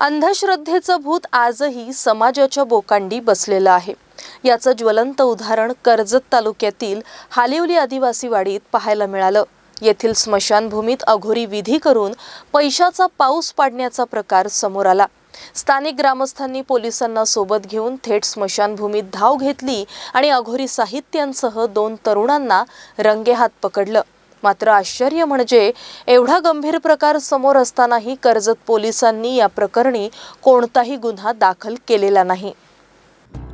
अंधश्रद्धेचं भूत आजही समाजाच्या बोकांडी बसलेलं आहे. याचं ज्वलंत उदाहरण कर्जत तालुक्यातील हालिवली आदिवासी वाडीत पाहायला मिळालं. येथील स्मशानभूमीत अघोरी विधी करून पैशाचा पाऊस पाडण्याचा प्रकार समोर आला. स्थानिक ग्रामस्थांनी पोलिसांना सोबत घेऊन थेट स्मशानभूमीत धाव घेतली आणि अघोरी साहित्यांसह दोन तरुणांना रंगेहात पकडलं. मात्र आश्चर्य म्हणजे एवढा गंभीर प्रकार समोर असतानाही कर्जत पोलिसांनी या प्रकरणी कोणताही गुन्हा दाखल केलेला नाही.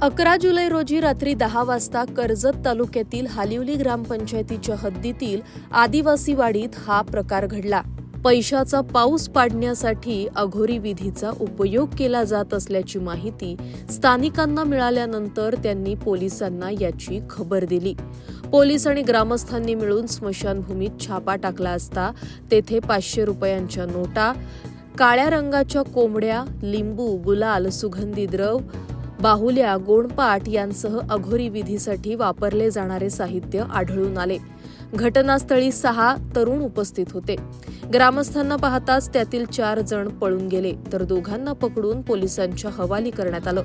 अकरा जुलै रोजी रात्री दहा वाजता कर्जत तालुक्यातील हालिवली ग्रामपंचायतीच्या हद्दीतील आदिवासी वाडीत हा प्रकार घडला. पैशाचा पाऊस पाडण्यासाठी अघोरी विधीचा उपयोग केला जात असल्याची माहिती स्थानिकांना मिळाल्यानंतर त्यांनी पोलिसांना याची खबर दिली. पोलीस आणि ग्रामस्थांनी मिळून स्मशानभूमीत छापा टाकला असता तेथे पाचशे रुपयांच्या नोटा काळ्या रंगाच्या कोंबड्या लिंबू गुलाल सुगंधी द्रव बाहुल्या गोणपाट यांसह अघोरी विधीसाठी वापरले जाणारे साहित्य आढळून आले. घटनास्थळी सहा तरुण उपस्थित होते. ग्रामस्थांना पाहताच त्यातील चार जण पळून गेले तर दोघांना पकडून पोलिसांच्या हवाली करण्यात आलं.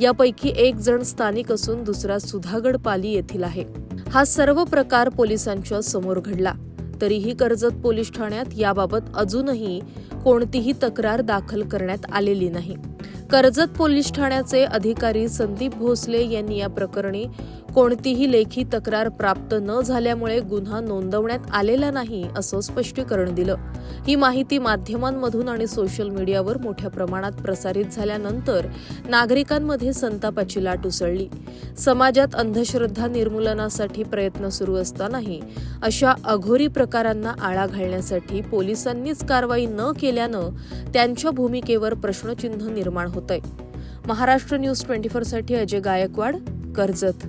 यापैकी एक जण स्थानिक असून दुसरा सुधागड पाली येथील आहे. हा सर्व प्रकार पोलिसांच्या समोर घडला. तरीही कर्जत पोलीस ठाण्यात याबाबत अजूनही कोणतीही तक्रार दाखल करण्यात आलेली नाही. कर्जत पोलीस ठाण्याचे अधिकारी संदीप भोसले यांनी या प्रकरणी कोणतीही लेखी तक्रार प्राप्त न झाल्यामुळे गुन्हा नोंदवण्यात आलेला नाही असं स्पष्टीकरण दिलं. ही माहिती माध्यमांमधून आणि सोशल मीडियावर मोठ्या प्रमाणात प्रसारित झाल्यानंतर नागरिकांमध्ये संतापाची लाट उसळली. समाजात अंधश्रद्धा निर्मूलनासाठी प्रयत्न सुरू असतानाही अशा अघोरी प्रकारांना आळा घालण्यासाठी पोलिसांनीच कारवाई न केली केल्यानं त्यांच्या भूमिकेवर प्रश्नचिन्ह निर्माण होतंय. महाराष्ट्र न्यूज ट्वेंटी साठी अजय गायकवाड कर्जत.